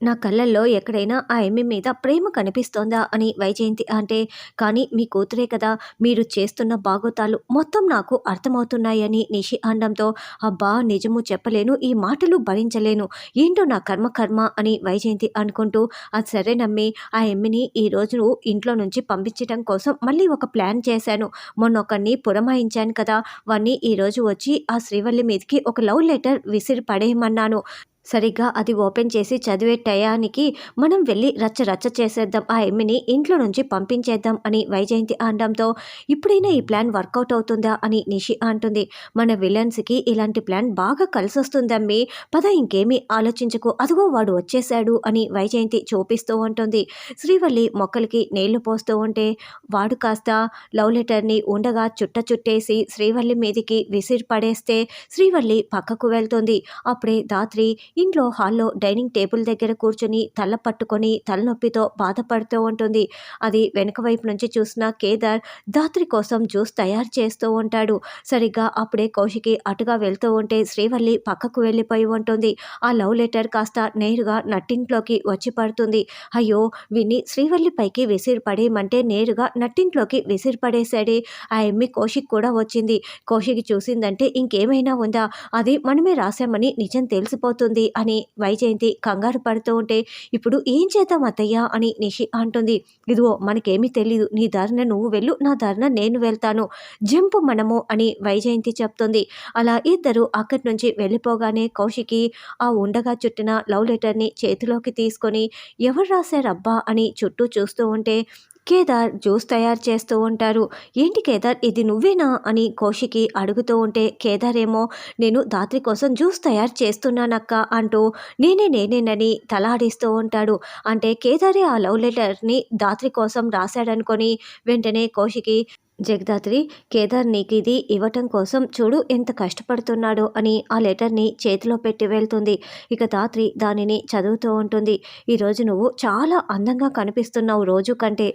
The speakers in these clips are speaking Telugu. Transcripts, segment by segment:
నా కళ్ళల్లో ఎక్కడైనా ఆ ఎమ్మి మీద ప్రేమ కనిపిస్తోందా అని వైజయంతి అంటే కానీ మీ కూతురే కదా మీరు చేస్తున్న బాగోతాలు మొత్తం నాకు అర్థమవుతున్నాయని నిషి అనడంతో అబ్బా నిజము చెప్పలేను ఈ మాటలు భరించలేను ఏంటో నా కర్మ కర్మ అని వైజయంతి అనుకుంటూ అది సరే నమ్మి ఆ ఎమ్మిని ఈ రోజు ఇంట్లో నుంచి పంపించడం కోసం మళ్ళీ ఒక ప్లాన్ చేశాను. మొన్న ఒకరిని పురమాయించాను కదా వాణ్ణి ఈరోజు వచ్చి ఆ శ్రీవల్లి మీదకి ఒక లవ్ లెటర్ విసిరి పడేయమన్నాను. సరిగ్గా అది ఓపెన్ చేసి చదివే టయానికి మనం వెళ్ళి రచ్చ రచ్చ చేసేద్దాం ఆ ఎమ్మిని ఇంట్లో నుంచి పంపించేద్దాం అని వైజయంతి అనడంతో ఇప్పుడైనా ఈ ప్లాన్ వర్కౌట్ అవుతుందా? అని నిషి అంటుంది. మన విలన్స్కి ఇలాంటి ప్లాన్ బాగా కలిసి వస్తుందమ్మి పద ఇంకేమీ ఆలోచించకు. అదిగో వాడు వచ్చేసాడు అని వైజయంతి చూపిస్తూ ఉంటుంది. శ్రీవల్లి మొక్కలకి నీళ్ళు పోస్తూ ఉంటే వాడు కాస్త లవ్ లెటర్ని ఉండగా చుట్ట చుట్టేసి శ్రీవల్లి మీదికి విసిరి పడేస్తే శ్రీవల్లి పక్కకు వెళ్తుంది. అప్పుడే దాత్రి ఇంట్లో హాల్లో డైనింగ్ టేబుల్ దగ్గర కూర్చొని తల పట్టుకొని తలనొప్పితో బాధపడుతూ ఉంటుంది. అది వెనుక వైపు నుంచి చూసిన కేదార్ దాత్రి కోసం జ్యూస్ తయారు చేస్తూ ఉంటాడు. సరిగ్గా అప్పుడే కౌశికి అటుగా వెళ్తూ ఉంటే శ్రీవల్లి పక్కకు వెళ్ళిపోయి ఉంటుంది. ఆ లవ్ లెటర్ కాస్త నేరుగా నట్టింట్లోకి వచ్చి పడుతుంది. అయ్యో విని శ్రీవల్లి పైకి విసిరిపడేయమంటే నేరుగా నట్టింట్లోకి విసిరిపడేశాడే ఆ ఎమ్మి కౌశిక్ కూడా వచ్చింది. కౌశిక్ చూసిందంటే ఇంకేమైనా ఉందా? అది మనమే రాశామని నిజం తెలిసిపోతుంది. అని వైజయంతి కంగారు పడుతూ ఉంటే ఇప్పుడు ఏం చేద్దాం అత్తయ్య? అని నిషి అంటుంది. ఇదిగో మనకేమీ తెలీదు. నీ దారిన నువ్వు వెళ్ళు. నా దారిన నేను వెళ్తాను. జంపు మనము అని వైజయంతి చెప్తుంది. అలా ఇద్దరు అక్కడి నుంచి వెళ్ళిపోగానే కౌశికి ఆ ఉండగా చుట్టిన లవ్ లెటర్ని చేతిలోకి తీసుకొని ఎవరు రాశారబ్బా? అని చుట్టూ చూస్తూ ఉంటే కేదార్ జ్యూస్ తయారు చేస్తూ ఉంటారు. ఏంటి కేదార్? ఇది నువ్వేనా? అని కౌశికి అడుగుతూ ఉంటే కేదార్ ఏమో నేను దాత్రి కోసం జ్యూస్ తయారు చేస్తున్నానక్క అంటూ నేనే నేనేనని తలాడిస్తూ ఉంటాడు. అంటే కేదారే ఆ లవ్ లెటర్ని దాత్రి కోసం రాశాడనుకొని వెంటనే కౌశికి జగదాత్రి కేదార్ నీకు ఇది ఇవ్వటం కోసం చూడు ఎంత కష్టపడుతున్నాడో అని ఆ లెటర్ని చేతిలో పెట్టి వెళ్తుంది. ఇక దాత్రి దానిని చదువుతూ ఉంటుంది. ఈరోజు నువ్వు చాలా అందంగా కనిపిస్తున్నావు రోజు కంటే.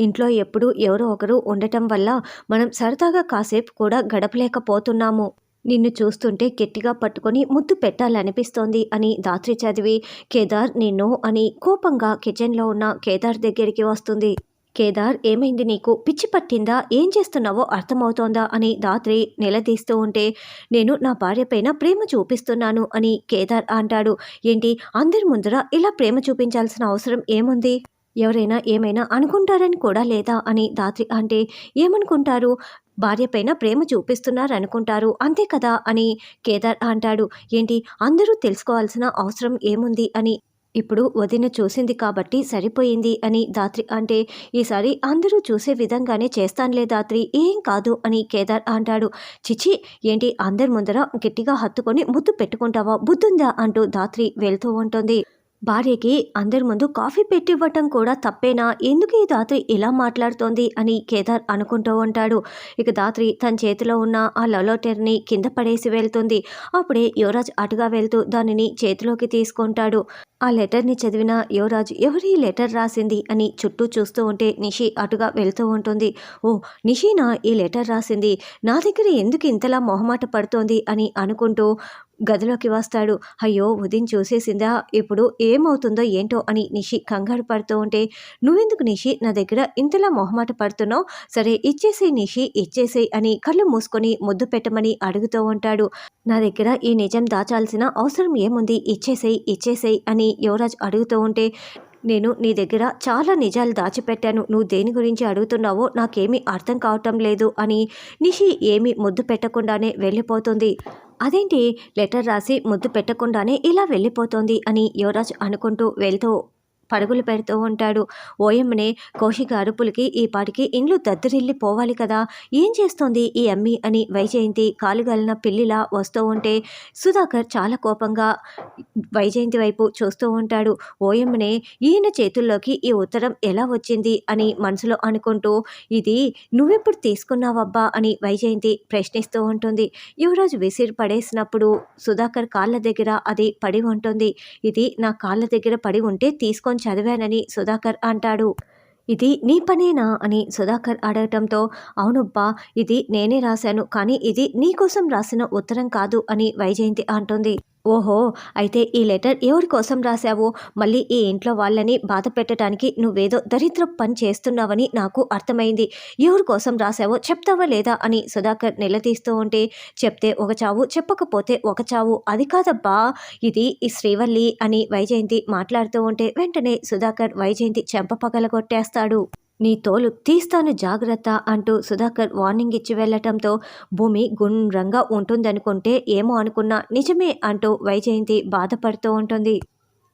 ఇంట్లో ఎప్పుడు ఎవరో ఒకరు ఉండటం వల్ల మనం సరదాగా కాసేపు కూడా గడపలేకపోతున్నాము. నిన్ను చూస్తుంటే గట్టిగా పట్టుకొని ముద్దు పెట్టాలనిపిస్తోంది అని దాత్రి చదివి కేదార్ నిన్ను అని కోపంగా కిచెన్లో ఉన్న కేదార్ దగ్గరికి వస్తుంది. కేదార్ ఏమైంది నీకు? పిచ్చి పట్టిందా? ఏం చేస్తున్నావో అర్థమవుతోందా? అని దాత్రి నిలదీస్తూ ఉంటే నేను నా భార్య పైన ప్రేమ చూపిస్తున్నాను అని కేదార్ అంటాడు. ఏంటి? అందరి ముందర ఇలా ప్రేమ చూపించాల్సిన అవసరం ఏముంది? ఎవరైనా ఏమైనా అనుకుంటారని కూడా లేదా అని దాత్రి అంటే ఏమనుకుంటారు? భార్య పైన ప్రేమ చూపిస్తున్నారు అనుకుంటారు. అంతే కదా అని కేదార్ అంటాడు. ఏంటి? అందరూ తెలుసుకోవాల్సిన అవసరం ఏముంది అని. ఇప్పుడు వదిన చూసింది కాబట్టి సరిపోయింది అని దాత్రి అంటే ఈసారి అందరూ చూసే విధంగానే చేస్తానులే దాత్రి ఏం కాదు అని కేదార్ అంటాడు. చిచి ఏంటి అందరి ముందర గట్టిగా హత్తుకొని ముద్దు పెట్టుకుంటావా? బుద్ధుందా? అంటూ దాత్రి వెళ్తూ ఉంటుంది. భార్యకి అందరి ముందు కాఫీ పెట్టివ్వటం కూడా తప్పేనా? ఎందుకు ఈ దాత్రి ఇలా మాట్లాడుతోంది అని కేదార్ అనుకుంటూ ఉంటాడు. ఇక దాత్రి తన చేతిలో ఉన్న ఆ లలోటర్ని కింద పడేసి వెళ్తుంది. అప్పుడే యువరాజ్ అటుగా వెళ్తూ దానిని చేతిలోకి తీసుకుంటాడు. ఆ లెటర్ని చదివిన యువరాజ్ ఎవరి లెటర్ రాసింది? అని చుట్టూ చూస్తూ ఉంటే నిషి అటుగా వెళ్తూ ఉంటుంది. ఓ నిషీనా ఈ లెటర్ రాసింది? నా దగ్గర ఎందుకు ఇంతలా మొహమాట పడుతోంది? అని అనుకుంటూ గదిలోకి వస్తాడు. అయ్యో ఉదయం చూసేసిందా? ఇప్పుడు ఏమవుతుందో ఏంటో అని నిషి కంగారు పడుతూ ఉంటే నువ్వెందుకు నిషి? నా దగ్గర ఇంతలా మొహమాట పడుతున్నావు. సరే ఇచ్చేసే నిషి ఇచ్చేసే అని కళ్ళు మూసుకొని ముద్దు పెట్టమని అడుగుతూ ఉంటాడు. నా దగ్గర ఈ నిజం దాచాల్సిన అవసరం ఏముంది? ఇచ్చేసేయి ఇచ్చేసేయి అని యువరాజ్ అడుగుతూ ఉంటే నేను నీ దగ్గర చాలా నిజాలు దాచిపెట్టాను. నువ్వు దేని గురించి అడుగుతున్నావో నాకేమీ అర్థం కావటం లేదు అని నిషి ఏమీ ముద్దు పెట్టకుండానే వెళ్ళిపోతుంది. అదేంటి లెటర్ రాసి ముద్దు పెట్టకుండానే ఇలా వెళ్ళిపోతోంది అని యువరాజ్ అనుకుంటూ వెళ్తూ పరుగులు పెడుతూ ఉంటాడు. ఓయమ్మనే కౌశిక అరుపులకి ఈ పాటికి ఇండ్లు దద్దరిల్లి పోవాలి కదా ఏం చేస్తోంది ఈ అమ్మి అని వైజయంతి కాలుగలిన పిల్లిలా వస్తూ ఉంటే సుధాకర్ చాలా కోపంగా వైజయంతి వైపు చూస్తూ ఉంటాడు. ఓయమ్మనే ఈయన చేతుల్లోకి ఈ ఉత్తరం ఎలా వచ్చింది అని మనసులో అనుకుంటూ ఇది నువ్వెప్పుడు తీసుకున్నావబ్బా అని వైజయంతి ప్రశ్నిస్తూ ఉంటుంది. యువరాజు విసిరి పడేసినప్పుడు సుధాకర్ కాళ్ళ దగ్గర అది పడి ఉంటుంది. ఇది నా కాళ్ళ దగ్గర పడి ఉంటే తీసుకొని చదివానని సుధాకర్ అంటాడు. ఇది నీ పనేనా? అని సుధాకర్ అడగటంతో అవునబ్బా ఇది నేనే రాశాను కానీ ఇది నీకోసం రాసిన ఉత్తరం కాదు అని వైజయంతి అంటుంది. ఓహో! అయితే ఈ లెటర్ ఎవరి కోసం రాశావు? మళ్ళీ ఈ ఇంట్లో వాళ్ళని బాధ పెట్టడానికి నువ్వేదో దరిద్ర పని చేస్తున్నావని నాకు అర్థమైంది. ఎవరి కోసం రాశావో చెప్తావా లేదా? అని సుధాకర్ నిలదీస్తూ ఉంటే, చెప్తే ఒక చావు, చెప్పకపోతే ఒక చావు. అది కాదబ్బా! ఇది ఈ శ్రీవల్లి అని వైజయంతి మాట్లాడుతూ ఉంటే, వెంటనే సుధాకర్ వైజయంతి చెంప పగలగొట్టేస్తాడు. నీ తోలు తీస్తాను జాగ్రత్త అంటూ సుధాకర్ వార్నింగ్ ఇచ్చి వెళ్ళటంతో భూమి గుండ్రంగా ఉంటుందనుకుంటే ఏమో అనుకున్నా నిజమే అంటూ వైజయంతి బాధపడుతూ ఉంటుంది.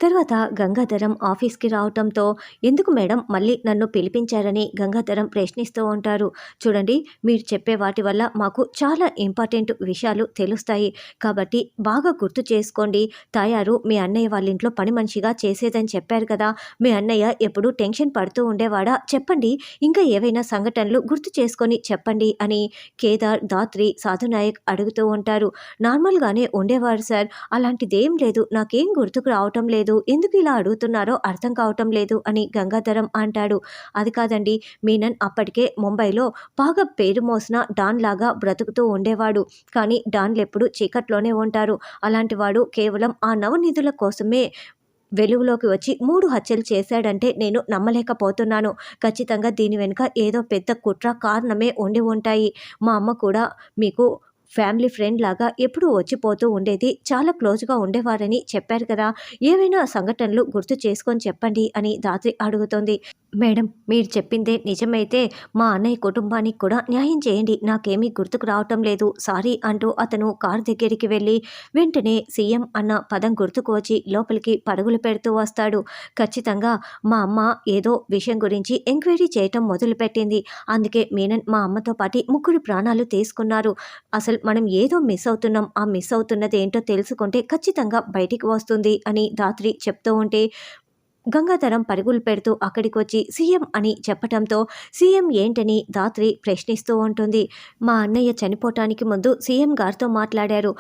తర్వాత గంగాధరం ఆఫీస్కి రావటంతో ఎందుకు మేడం మళ్ళీ నన్ను పిలిపించారని గంగాధరం ప్రశ్నిస్తూ ఉంటారు. చూడండి మీరు చెప్పే వాటి వల్ల మాకు చాలా ఇంపార్టెంట్ విషయాలు తెలుస్తాయి. కాబట్టి బాగా గుర్తు చేసుకోండి. తయారు మీ అన్నయ్య వాళ్ళ ఇంట్లో పని మనిషిగా చేసేదని చెప్పారు కదా. మీ అన్నయ్య ఎప్పుడు టెన్షన్ పడుతూ ఉండేవాడా? చెప్పండి. ఇంకా ఏవైనా సంఘటనలు గుర్తు చేసుకొని చెప్పండి అని కేదార్ దాత్రి సాధునాయక్ అడుగుతూ ఉంటారు. నార్మల్గానే ఉండేవారు సార్. అలాంటిదేం లేదు. నాకేం గుర్తుకు రావటం లేదు. లేదు. ఎందుకు ఇలా అడుగుతున్నారో అర్థం కావటం లేదు అని గంగాధరం అంటాడు. అది కాదండి మీనన్ అప్పటికే ముంబైలో బాగా పేరు మోసిన డాన్ లాగా బ్రతుకుతూ ఉండేవాడు. కానీ డాన్లు ఎప్పుడు చీకట్లోనే ఉంటారు. అలాంటి వాడు కేవలం ఆ నవనిధుల కోసమే వెలుగులోకి వచ్చి మూడు హత్యలు చేశాడంటే నేను నమ్మలేకపోతున్నాను. ఖచ్చితంగా దీని వెనుక ఏదో పెద్ద కుట్ర కారణమే ఉండి ఉంటాయి. మా అమ్మ కూడా మీకు ఫ్యామిలీ ఫ్రెండ్ లాగా ఎప్పుడూ వచ్చిపోతూ ఉండేది. చాలా క్లోజ్గా ఉండేవారని చెప్పారు కదా. ఏవైనా సంఘటనలు గుర్తు చేసుకొని చెప్పండి అని దాత్రి అడుగుతోంది. మేడం మీరు చెప్పిందే నిజమైతే మా అన్నయ్య కుటుంబానికి కూడా న్యాయం చేయండి. నాకేమీ గుర్తుకు రావటం లేదు. సారీ అంటూ అతను కారు దగ్గరికి వెళ్ళి వెంటనే సీఎం అన్న పదం గుర్తుకు వచ్చి లోపలికి పరుగులు పెడుతూ వస్తాడు. ఖచ్చితంగా మా అమ్మ ఏదో విషయం గురించి ఎంక్వైరీ చేయటం మొదలుపెట్టింది. అందుకే మీనన్ మా అమ్మతో పాటు ముగ్గురు ప్రాణాలు తీసుకున్నారు. అసలు మనం ఏదో మిస్ అవుతున్నాం. ఆ మిస్ అవుతున్నది ఏంటో తెలుసుకుంటే ఖచ్చితంగా బయటికి వస్తుంది అని దాత్రి చెప్తూ ఉంటే గంగాధరం పరుగులు పెడుతూ అక్కడికి వచ్చి సీఎం అని చెప్పటంతో సీఎం ఏంటని దాత్రి ప్రశ్నిస్తూ ఉంటుంది. మా అన్నయ్య చనిపోవటానికి ముందు సీఎం గారితో మాట్లాడారు.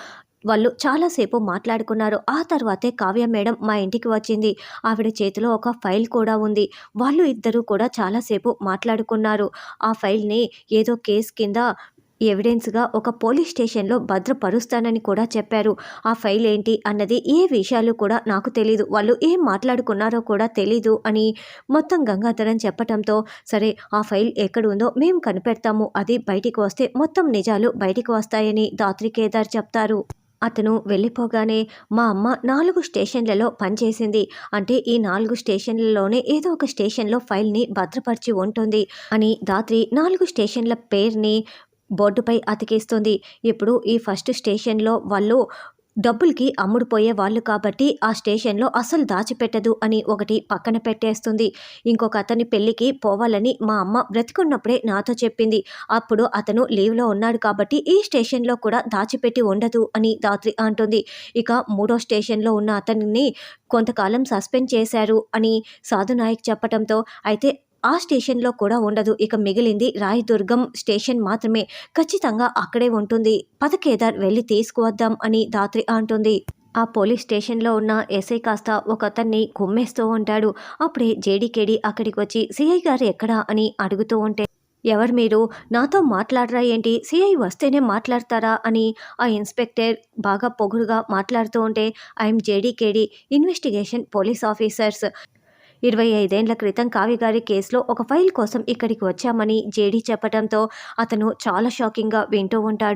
వాళ్ళు చాలాసేపు మాట్లాడుకున్నారు. ఆ తర్వాతే కావ్య మేడం మా ఇంటికి వచ్చింది. ఆవిడ చేతిలో ఒక ఫైల్ కూడా ఉంది. వాళ్ళు ఇద్దరూ కూడా చాలాసేపు మాట్లాడుకున్నారు. ఆ ఫైల్ని ఏదో కేసు కింద ఎవిడెన్స్గా ఒక పోలీస్ స్టేషన్లో భద్రపరుస్తానని కూడా చెప్పారు. ఆ ఫైల్ ఏంటి అన్నది ఏ విషయాలు కూడా నాకు తెలీదు. వాళ్ళు ఏం మాట్లాడుకున్నారో కూడా తెలీదు అని మొత్తం గంగాధరం చెప్పటంతో సరే ఆ ఫైల్ ఎక్కడ ఉందో మేము కనిపెడతాము. అది బయటికి వస్తే మొత్తం నిజాలు బయటికి వస్తాయని దాత్రి కేదార్ చెప్తారు. అతను వెళ్ళిపోగానే మా అమ్మ నాలుగు స్టేషన్లలో పనిచేసింది. అంటే ఈ నాలుగు స్టేషన్లలోనే ఏదో ఒక స్టేషన్లో ఫైల్ని భద్రపరిచి ఉంటుంది అని దాత్రి నాలుగు స్టేషన్ల పేరుని బోర్డుపై అతికిస్తుంది. ఇప్పుడు ఈ ఫస్ట్ స్టేషన్లో వాళ్ళు డబ్బులకి అమ్ముడుపోయే వాళ్ళు కాబట్టి ఆ స్టేషన్లో అసలు దాచిపెట్టదు అని ఒకటి పక్కన పెట్టేస్తుంది. ఇంకొక అతని పెళ్ళికి పోవాలని మా అమ్మ బ్రతికున్నప్పుడే నాతో చెప్పింది. అప్పుడు అతను లీవ్లో ఉన్నాడు కాబట్టి ఈ స్టేషన్లో కూడా దాచిపెట్టి ఉండదు అని దాత్రి అంటుంది. ఇక మూడో స్టేషన్లో ఉన్న అతనిని కొంతకాలం సస్పెండ్ చేశారు అని సాధునాయక్ చెప్పడంతో అయితే ఆ స్టేషన్లో కూడా ఉండదు. ఇక మిగిలింది రాయదుర్గం స్టేషన్ మాత్రమే. ఖచ్చితంగా అక్కడే ఉంటుంది. పదకేదార్ వెళ్ళి తీసుకువద్దాం అని దాత్రి అంటుంది. ఆ పోలీస్ స్టేషన్లో ఉన్న ఎస్ఐ కాస్త ఒక అతన్ని కుమ్మేస్తూ ఉంటాడు. అప్పుడే జేడీకేడి అక్కడికి వచ్చి సిఐ గారు ఎక్కడా? అని అడుగుతూ ఉంటే ఎవరు మీరు? నాతో మాట్లాడరా ఏంటి? సిఐ వస్తేనే మాట్లాడతారా? అని ఆ ఇన్స్పెక్టర్ బాగా పొగురుగా మాట్లాడుతూ ఉంటే ఐఎమ్ జేడీకేడి ఇన్వెస్టిగేషన్ పోలీస్ ఆఫీసర్స్. ఇరవై ఐదేండ్ల క్రితం కావ్యగారి కేసులో ఒక ఫైల్ కోసం ఇక్కడికి వచ్చామని జేడీ చెప్పడంతో అతను చాలా షాకింగ్గా వింటూ ఉంటాడు.